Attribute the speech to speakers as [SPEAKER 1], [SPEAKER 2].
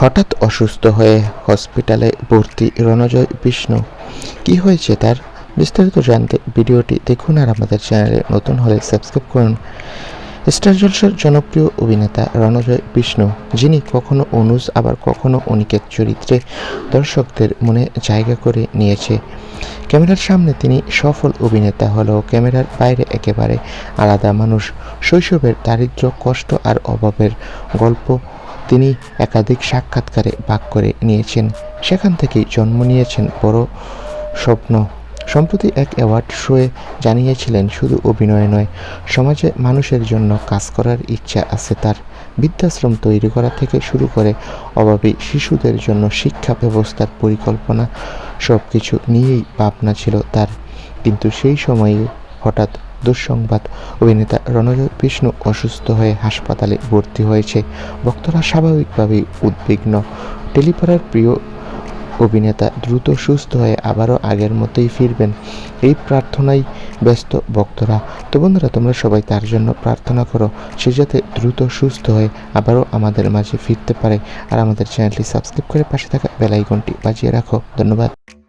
[SPEAKER 1] হঠাৎ অসুস্থ হয়ে হসপিটালে ভর্তি রণজয় বিষ্ণু। কি হয়েছে তার? বিস্তারিত জানতে ভিডিওটি দেখুন আর আমাদের চ্যানেলে নতুন হলে সাবস্ক্রাইব করুন। স্টার জলসার জনপ্রিয় অভিনেতা রণজয় বিষ্ণু, যিনি কখনো অনুজ, আবার কখনো অনিকেত চরিত্রে দর্শকদের মনে জায়গা করে নিয়েছে। ক্যামেরার সামনে তিনি সফল অভিনেতা হলেও ক্যামেরার বাইরে একেবারে আলাদা মানুষ। শৈশবের দারিদ্র্য, কষ্ট আর অভাবের গল্প তিনি একাধিক সাক্ষাৎকারে ভাগ করে নিয়েছেন। সেখান থেকেই জন্ম নিয়েছেন বড় স্বপ্ন। সম্প্রতি এক অ্যাওয়ার্ড শোয়ে জানিয়েছিলেন, শুধু অভিনয় নয়, সমাজে মানুষের জন্য কাজ করার ইচ্ছা আছে তার। বৃদ্ধাশ্রম তৈরি করা থেকে শুরু করে অভাবী শিশুদের জন্য শিক্ষা ব্যবস্থার পরিকল্পনা সব কিছু নিয়েই ভাবনা ছিল তার। কিন্তু সেই সময়ে হঠাৎ দুঃসংবাদ। অভিনেতা রণজয় বিষ্ণু অসুস্থ হয়ে হাসপাতালে ভর্তি হয়েছে। ভক্তরা স্বাভাবিকভাবেই উদ্বিগ্ন। টেলিপাড়ার প্রিয় অভিনেতা দ্রুত সুস্থ হয়ে আবারও আগের মতোই ফিরবেন। এই প্রার্থনায় ব্যস্ত ভক্তরা। তো বন্ধুরা, তোমরা সবাই তার জন্য প্রার্থনা করো। সে যাতে দ্রুত সুস্থ হয়ে আবারও আমাদের মাঝে ফিরতে পারে। আর আমাদের চ্যানেলটি সাবস্ক্রাইব করে পাশে থাকা বেল আইকনটি বাজিয়ে রাখো। ধন্যবাদ।